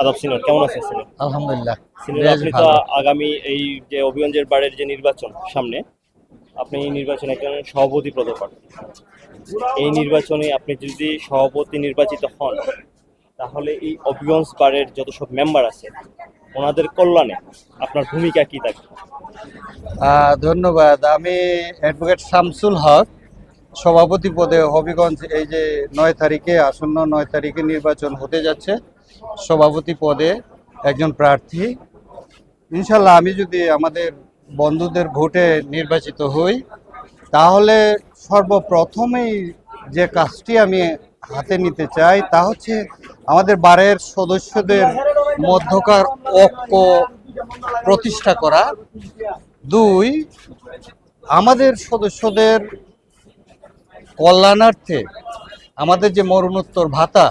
আদাব সিনিয়র কেমন আছেন সিনিয়র? আলহামদুলিল্লাহ। সিনিয়র আপনি তো আগামী এই যে অভিগঞ্জের বাড়ির যে নির্বাচন সামনে আপনি এই নির্বাচনে একজন সভাপতি পদপ্রার্থী এই নির্বাচনে আপনি যদি সভাপতি নির্বাচিত হন তাহলে এই অভিগঞ্জ বারের যত সব মেম্বার আছে ওনাদের কল্যাণে আপনার ভূমিকা কি থাকবে ধন্যবাদ। আমি অ্যাডভোকেট শামসুল হক সভাপতি পদে হবিগঞ্জ এই যে নয় তারিখে আসন্ন নয় তারিখে নির্বাচন হতে যাচ্ছে। সভাপতি পদে একজন প্রার্থী। ইনশাল্লাহ আমি যদি আমাদের বন্ধুদের ভোটে নির্বাচিত হই, তাহলে সর্বপ্রথমেই যে কাজটি আমি হাতে নিতে চাই তা হচ্ছে আমাদের বারের সদস্যদের মধ্যকার ঐক্য প্রতিষ্ঠা করা। দুই, আমাদের সদস্যদের কল্যাণার্থে আমাদের যে মরণোত্তর ভাতা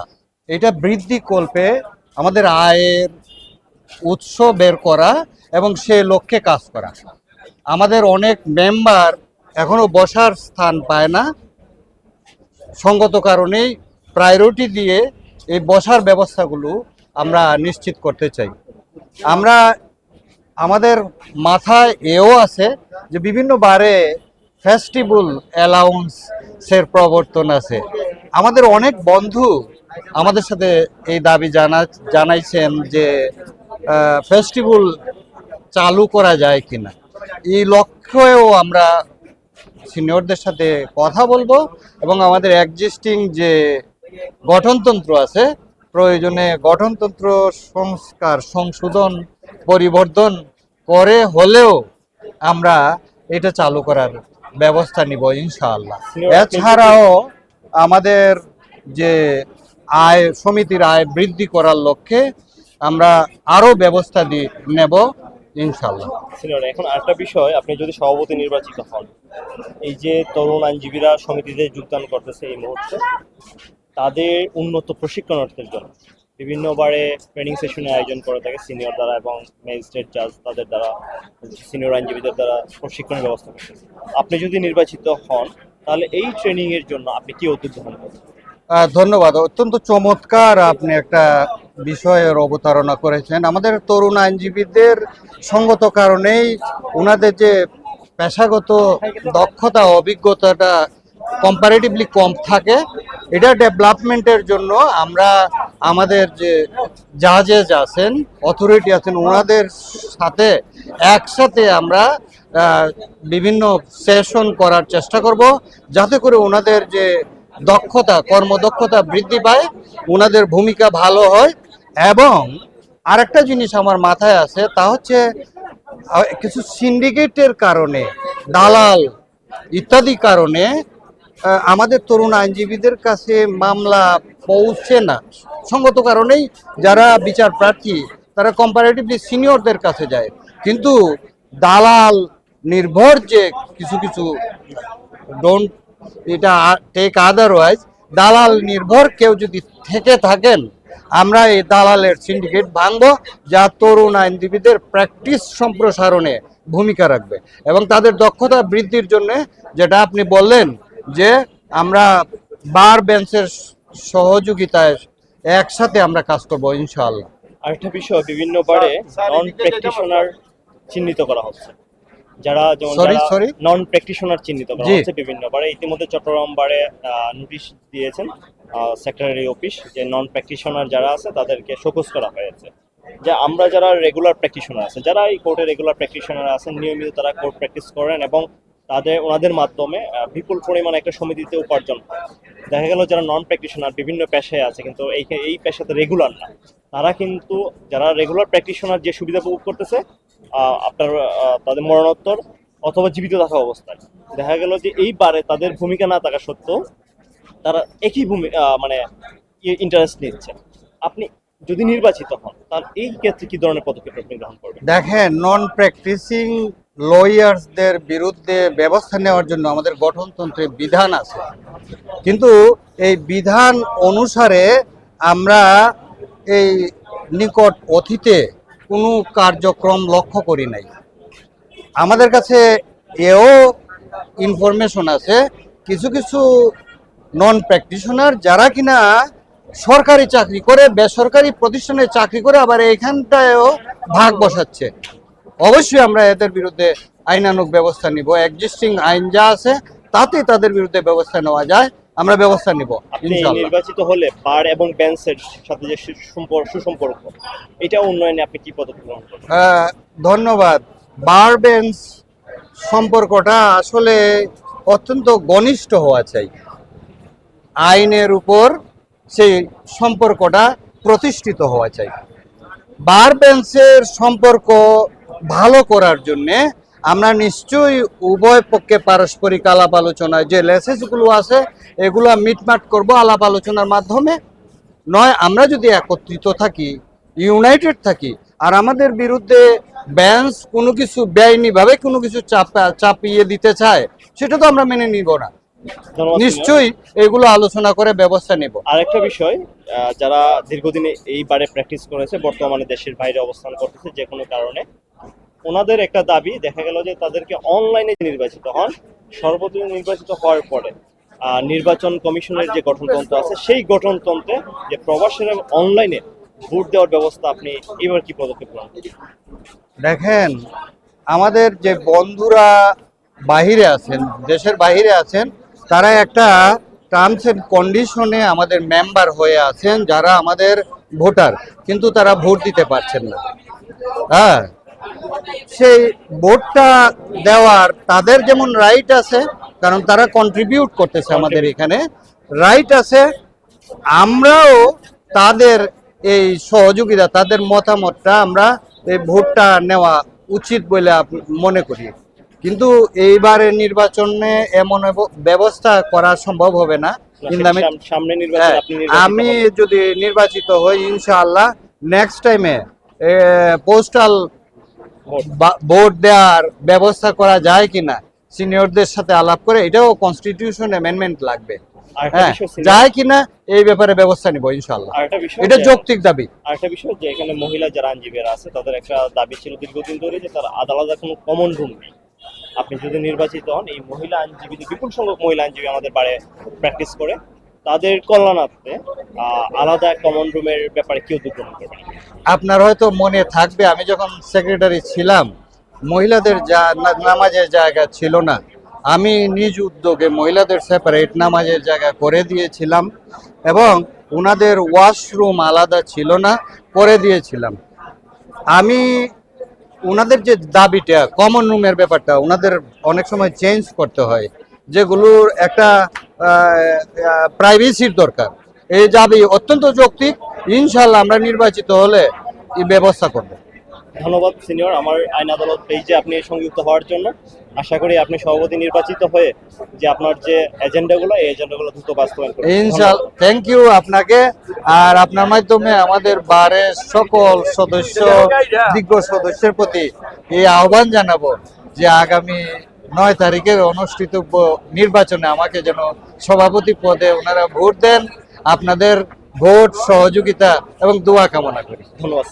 এটা বৃদ্ধি কল্পে আমাদের আয়ের উৎস বের করা এবং সে লক্ষ্যে কাজ করা। আমাদের অনেক মেম্বার এখনও বসার স্থান পায় না। সঙ্গত কারণেই প্রায়োরিটি দিয়ে এই বসার ব্যবস্থাগুলো আমরা নিশ্চিত করতে চাই। আমরা আমাদের মাথায় এও আছে যে বিভিন্ন বারে ফেস্টিভ্যাল অ্যালাউন্সের প্রবর্তন আছে। আমাদের অনেক বন্ধু আমাদের সাথে এই দাবি জানা জানাইছেন যে ফেস্টিভ্যাল চালু করা যায় কিনা। এই লক্ষ্যেও আমরা সিনিয়রদের সাথে কথা বলব এবং আমাদের এক্সিস্টিং যে গঠনতন্ত্র আছে প্রয়োজনে গঠনতন্ত্র সংস্কার সংশোধন পরিবর্তন করে হলেও আমরা এটা চালু করার ব্যবস্থা নিব ইনশাআল্লাহ। এছাড়াও আমাদের যে আয়, সমিতির আয় বৃদ্ধি করার লক্ষ্যে আমরা আরও ব্যবস্থা দিয়ে নেব, ইনশাআল্লাহ। সিনিয়র এখন আরেকটা বিষয়, আপনি যদি সভাপতি নির্বাচিত হন, এই যে তরুণ আইনজীবীরা সমিতিতে যোগদান করতেছে এই মুহূর্তে, তাদের উন্নত প্রশিক্ষণার্থের জন্য, বিভিন্নবারে ট্রেনিং সেশনের আয়োজন করে থাকে সিনিয়র দ্বারা এবং ম্যাজিস্ট্রেট জাজ তাদের দ্বারা সিনিয়র আইনজীবীদের দ্বারা প্রশিক্ষণের ব্যবস্থা করতেছে। আপনি যদি নির্বাচিত হন, তাহলে এই ট্রেনিং এর জন্য আপনি কি উদ্যোগ গ্রহণ করবেন? ধন্যবাদ। অত্যন্ত চমৎকার আপনি একটা বিষয়ের অবতারণা করেছেন। আমাদের তরুণ আইনজীবীদের সঙ্গত কারণেই ওনাদের যে পেশাগত দক্ষতা, অভিজ্ঞতাটা কম্পারেটিভলি কম থাকে, এটা ডেভেলপমেন্টের জন্য আমরা আমাদের যে জাজেস আছেন অথরিটি আছেন, ওনাদের সাথে একসাথে আমরা বিভিন্ন সেশন করার চেষ্টা করব, যাতে করে ওনাদের যে দক্ষতা, কর্মদক্ষতা বৃদ্ধি পায় ওনাদের ভূমিকা ভালো হয়। এবং আরেকটা জিনিস আমার মাথায় আছে, তা হচ্ছে কিছু সিন্ডিকেটের কারণে, দালাল ইত্যাদি কারণে আমাদের তরুণ আইনজীবীদের কাছে মামলা পৌঁছে না। সঙ্গত কারণেই যারা বিচার প্রার্থী, তারা কম্পারেটিভলি সিনিয়রদের কাছে যায়। কিন্তু দালাল নির্ভর যে কিছু কিছু ডোন্ট এটা টেক আদারওয়াইজ দালাল নির্ভর কেউ যদি থেকে থাকেন আমরা এই দালালের সিন্ডিকেট ভাঙবো যা তরুণ আইনজীবীদের প্র্যাকটিস সম্প্রসারণে ভূমিকা রাখবে। এবং তাদের দক্ষতা বৃদ্ধির জন্য যেটা আপনি বললেন যে আমরা বার বেঞ্চের সহযোগিতায় একসাথে আমরা কাজ করব ইনশাআল্লাহ। আরেকটা বিষয় বিভিন্ন বারে নন প্র্যাকটিশনার চিহ্নিত করা হচ্ছে। যারা যেমন? নন প্র্যাকটিশনার চিহ্নিত করা হচ্ছে বিভিন্ন। বারে ইতিমধ্যে চট্টগ্রাম বারে নোটিশ দিয়েছেন সেক্রেটারি অফিস যে নন প্র্যাকটিশনার যারা আছে তাদেরকে শোকজ করা হয়েছে। যে আমরা যারা রেগুলার প্র্যাকটিশনার আছে যারা এই কোর্টে রেগুলার প্র্যাকটিশনার আছেন নিয়মিত তারা কোর্ট প্র্যাকটিস করেন এবং তাদের ওনাদের মাধ্যমে বিপুল পরিমাণে একটা সমিতিতে উপার্জন হয়। দেখা গেল যারা নন প্র্যাকটিশনার বিভিন্ন পেশায় আছে কিন্তু এই এই পেশাতে রেগুলার না। তারা কিন্তু যারা রেগুলার প্র্যাকটিশনার যে সুবিধা উপভোগ করতেছে আপনার তাদের মরণোত্তর অথবা জীবিত থাকা অবস্থায়। দেখা গেল যে এই বারে তাদের ভূমিকা না থাকা সত্ত্বেও তারা একই ভূমি মানে ইন্টারেস্ট নিচ্ছে। আপনি যদি নির্বাচিত হন, তার এই ক্ষেত্রে কি ধরনের পদক্ষেপ আপনি গ্রহণ করবেন? দেখেন নন প্র্যাকটিসিং লয়ার্সদের বিরুদ্ধে ব্যবস্থা নেওয়ার জন্য আমাদের গঠনতন্ত্রে বিধান আছে। কিন্তু এই বিধান অনুসারে আমরা এই নিকট অতীতে কোনো কার্যক্রম লক্ষ্য করি নাই। আমাদের কাছে এও ইনফরমেশন আছে, কিছু কিছু নন প্র্যাকটিশনার যারা কিনা সরকারি চাকরি করে, বেসরকারি প্রতিষ্ঠানে চাকরি করে আবার এইখানটায়ও ভাগ বসাচ্ছে। অবশ্যই আমরা এদের বিরুদ্ধে আইনানুক ব্যবস্থা নিব। এক্সিস্টিং আইন যা আছে তাতে তাদের বিরুদ্ধে ব্যবস্থা নেওয়া যায়। আমরা ব্যবস্থা নিব আপনি নির্বাচিত হলে বার এবং বেঞ্চের সাথে যে সুসম্পর্ক সুসম্পর্ক এটা উন্নয়নে আপনি কি পদক্ষেপ গ্রহণ করবেন? ধন্যবাদ। বার বেঞ্চ সম্পর্কটা আসলে অত্যন্ত ঘনিষ্ঠ হওয়া চাই। আইনের উপর সেই সম্পর্কটা প্রতিষ্ঠিত হওয়া চাই। বার বেঞ্চের সম্পর্ক ভালো করার জন্যে আমরা নিশ্চয়ই উভয় পক্ষে পারস্পরিক আলাপ আলোচনায় যে লেসেসগুলো আছে এগুলো মিটমাট করব আলাপ আলোচনার মাধ্যমে। নয় আমরা যদি একত্রিত থাকি ইউনাইটেড থাকি আর আমাদের বিরুদ্ধে ব্যান্স কোনো কিছু বেআইনিভাবে কোনো কিছু চাপা চাপিয়ে দিতে চায় সেটা তো আমরা মেনে নিব না। নিশ্চয়ই এগুলো আলোচনা করে ব্যবস্থা নেব। আরেকটা বিষয় যারা দীর্ঘদিনে এই বারে প্র্যাকটিস করেছে বর্তমানে দেশের বাইরে অবস্থান করতেছে যে কোনো কারণে ওনাদের একটা দাবি, দেখা গেল যে তাদেরকে অনলাইনে নির্বাচিত হন। সর্বপ্রথম নির্বাচিত হওয়ার পরে নির্বাচন কমিশনের যে গঠনতন্ত্র আছে, সেই গঠনতন্ত্রে যে প্রবাসীরা অনলাইনে ভোট দেওয়ার ব্যবস্থা আপনি এবার কি পদক্ষেপ গ্রহণ দেখেন, আমাদের যে বন্ধুরা বাহিরে আছেন, দেশের বাহিরে আছেন, তারা একটা টার্মস এন্ড কন্ডিশনে আমাদের মেম্বার হয়ে আছেন যারা আমাদের ভোটার, কিন্তু তারা ভোট দিতে পারছেন না। হ্যাঁ সেই ভোটটা দেওয়ার তাদের যেমন রাইট আছে কারণ তারা কন্ট্রিবিউট করতেছে আমাদের এখানে। রাইট আছে আমরাও তাদের এই সহযোগিতা তাদের মতামতটা আমরা এই ভোটটা নেওয়া উচিত বলে মনে করি। কিন্তু এইবারের নির্বাচনে এমন ব্যবস্থা করা সম্ভব হবে না। হ্যাঁ, আমি যদি নির্বাচিত হই ইনশাআল্লাহ নেক্সট টাইমে পোস্টাল ভোট দেওয়ার ব্যবস্থা করা যায় কিনা সিনিয়রদের সাথে আলাপ করে এটাও কনস্টিটিউশন অ্যামেন্ডমেন্ট লাগবে। হ্যাঁ যায় কিনা এই ব্যাপারে ব্যবস্থা নিব বিষয় এটা যৌক্তিক দাবি। আরেকটা বিষয় যে এখানে মহিলা যারা আইনজীবীরা আছে তাদের একটা দাবি ছিল দীর্ঘদিন ধরে যে তার আদালতে কোনো কমন রুম নেই। আপনি যদি নির্বাচিত হন এই মহিলা আইনজীবী বিপুল সংখ্যক মহিলা আইনজীবী আমাদের বাড়ে প্র্যাকটিস করে। তাদের কল্যাণার্থে আলাদা কমন রুমের ব্যাপারে কি উদ্যোগ করবেন আপনার হয়তো মনে থাকবে, আমি যখন সেক্রেটারি ছিলাম, মহিলাদের যা নামাজের জায়গা ছিল না। আমি নিজ উদ্যোগে মহিলাদের সেপারেট নামাজের জায়গা করে দিয়েছিলাম এবং ওনাদের ওয়াশরুম আলাদা ছিল না, করে দিয়েছিলাম। আমি ওনাদের যে দাবিটা কমন রুমের ব্যাপারটা ওনাদের অনেক সময় চেঞ্জ করতে হয়, যেগুলোর একটা প্রাইভেসির দরকার। এই দাবি অত্যন্ত যৌক্তিক। ইনশাল্লাহ আমরা নির্বাচিত হলে এই ব্যবস্থা করব। ধন্যবাদ সিনিয়র। আমার আইন আদালত পেজে আপনি সংযুক্ত হওয়ার জন্য। আশা করি আপনি সভাপতি নির্বাচিত হয়ে যে আপনার যে এজেন্ডাগুলো এই এজেন্ডাগুলো দ্রুত বাস্তবায়ন করবেন। ইনশাল থ্যাংক ইউ আপনাকে। আর আপনার মাধ্যমে আমাদের বারের সকল সদস্য দিগ্গ সদস্যের প্রতি এই আহ্বান জানাব যে আগামী নয় তারিখের অনুষ্ঠিত নির্বাচনে আমাকে যেন সভাপতি পদে ওনারা ভোট দেন, আপনাদের ভোট, সহযোগিতা এবং দোয়া কামনা করি। ধন্যবাদ।